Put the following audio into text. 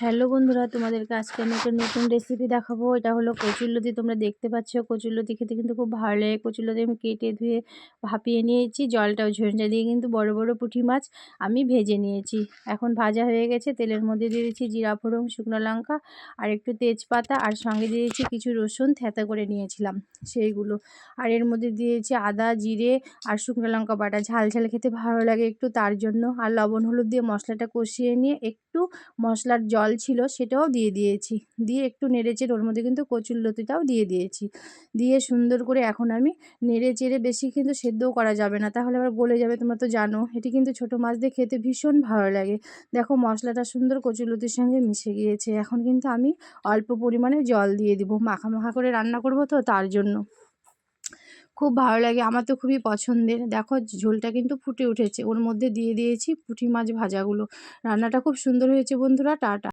Hello বন্ধুরা, তোমাদেরকে আজকে আমি একটা নতুন রেসিপি দেখাবো। এটা হলো কচুরলতি। তোমরা দেখতে পাচ্ছ, কচুরলতি খেতে কিন্তু খুব ভালো লাগে। কচুরলতি আমি কেটে ধুয়ে ভাপিয়ে নিয়েছি। জলটাও ঝরঝা দিয়ে কিন্তু বড় বড় পুঁটি মাছ আমি ভেজে নিয়েছি। এখন ভাজা হয়ে গেছে। তেলের মধ্যে দিয়ে দিয়েছি জিরা, ফোড়ন, শুকনো লঙ্কা আর একটু তেজপাতা। আর সঙ্গে দিয়েছি কিছু রসুন, থেতা করে নিয়েছিলাম সেইগুলো। আর এর মধ্যে দিয়েছি আদা, জিরে আর শুকনো লঙ্কা বাটা। ঝাল ঝাল খেতে ভালো লাগে একটু। তার জন্য আর লবণ, হলুদ দিয়ে মশলাটা কষিয়ে নিয়ে একটু মশলার জল ছিল সেটাও দিয়ে দিয়েছি। দিয়ে একটু নেড়েচেড়ে ওর মধ্যে কিন্তু কচুর লতিটাও দিয়ে দিয়েছি। দিয়ে সুন্দর করে এখন আমি নেড়ে চেড়ে বেশি কিন্তু সেদ্ধও করা যাবে না। তাহলে আবার গলে যাবে, তোমরা তো জানো। এটি কিন্তু ছোটো মাছ দিয়ে খেতে ভীষণ ভালো লাগে। দেখো মশলাটা সুন্দর কচুরলতির সঙ্গে মিশে গিয়েছে। এখন কিন্তু আমি অল্প পরিমাণে জল দিয়ে দিব। মাখা মাখা করে রান্না করব তো তার জন্য। খুব ভালো লাগে, আমার তো খুবই পছন্দের। দেখো ঝোলটা কিন্তু ফুটে উঠেছে। ওর মধ্যে দিয়ে দিয়েছি পুঁটি মাছ ভাজাগুলো। রান্নাটা খুব সুন্দর হয়েছে বন্ধুরা, টাটা।